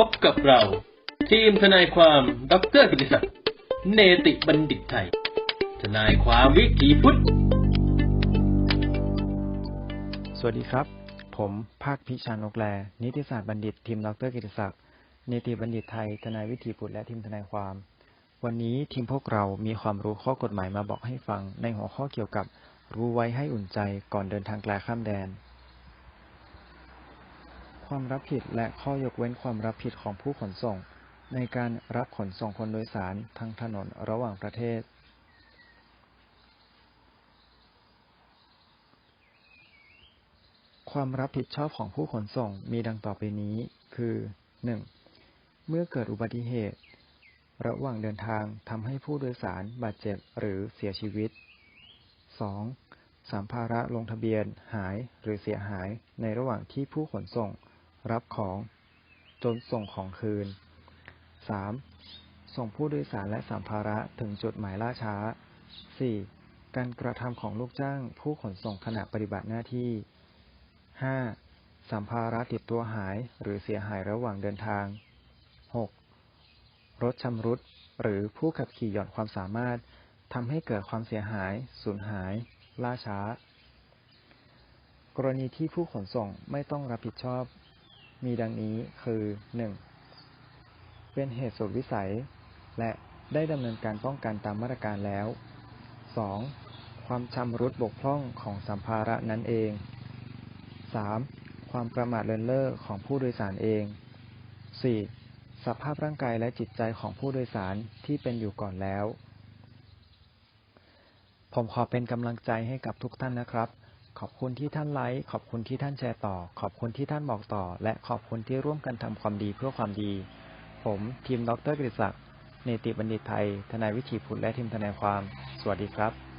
พบกับเรา ทีมทนายความดรกิติศักดิ์เนติบัณฑิตไทย ทนายความวิถีพุทธ สวัสดีครับ ผมภาคพิชานกแล นิติศาสตร์บัณฑิต ทีมดรกิติศักดิ์นิติบัณฑิตไทย ทนายวิถีพุทธและทีมทนายความ วันนี้ทีมพวกเรามีความรู้ข้อกฎหมายมาบอกให้ฟังในหัวข้อเกี่ยวกับรู้ไว้ให้อุ่นใจก่อนเดินทางไกลข้ามแดน ความรับผิดและข้อยกเว้นความรับผิดของผู้ขนส่ง ในการรับขนส่งคนโดยสารทางถนนระหว่างประเทศ ความรับผิดชอบของผู้ขนส่งมีดังต่อไปนี้ คือ 1. เมื่อเกิดอุบัติเหตุ ระหว่างเดินทางทำให้ผู้โดยสารบาดเจ็บหรือเสียชีวิต 2. สัมภาระลงทะเบียนหายหรือเสียหายในระหว่างที่ผู้ขนส่ง รับของจนส่งของคืน 3. ส่งผู้โดยสารและสัมภาระถึงจุดหมายล่าช้า 4. การกระทำของลูกจ้างผู้ขนส่งขณะปฏิบัติหน้าที่ 5. สัมภาระติดตัวหายหรือเสียหายระหว่างเดินทาง 6. รถชำรุดหรือผู้ขับขี่หย่อนความสามารถทำให้เกิดความเสียหาย สูญหาย ล่าช้า กรณีที่ผู้ขนส่งไม่ต้องรับผิดชอบ มีดังนี้คือ 1. เป็นเหตุสุดวิสัย และได้ดำเนินการป้องกันตามมาตรการแล้ว 2. ความชำรุดบกพร่องของสัมภาระนั้นเอง 3. ความประมาทเลินเล่อของผู้โดยสารเอง 4. สภาพร่างกายและจิตใจของผู้โดยสารที่เป็นอยู่ก่อนแล้ว ผมขอเป็นกำลังใจให้กับทุกท่านนะครับ ขอบคุณที่ท่านไลค์ขอบคุณที่ท่านแชร์ต่อ ขอบคุณที่ท่านบอกต่อ และขอบคุณที่ร่วมกันทำความดีเพื่อความดี ผมทีมดรกฤษศักดิ์เนติบัณฑิตไทย ทนายวิชีพุทธและทีมทนายความ สวัสดีครับ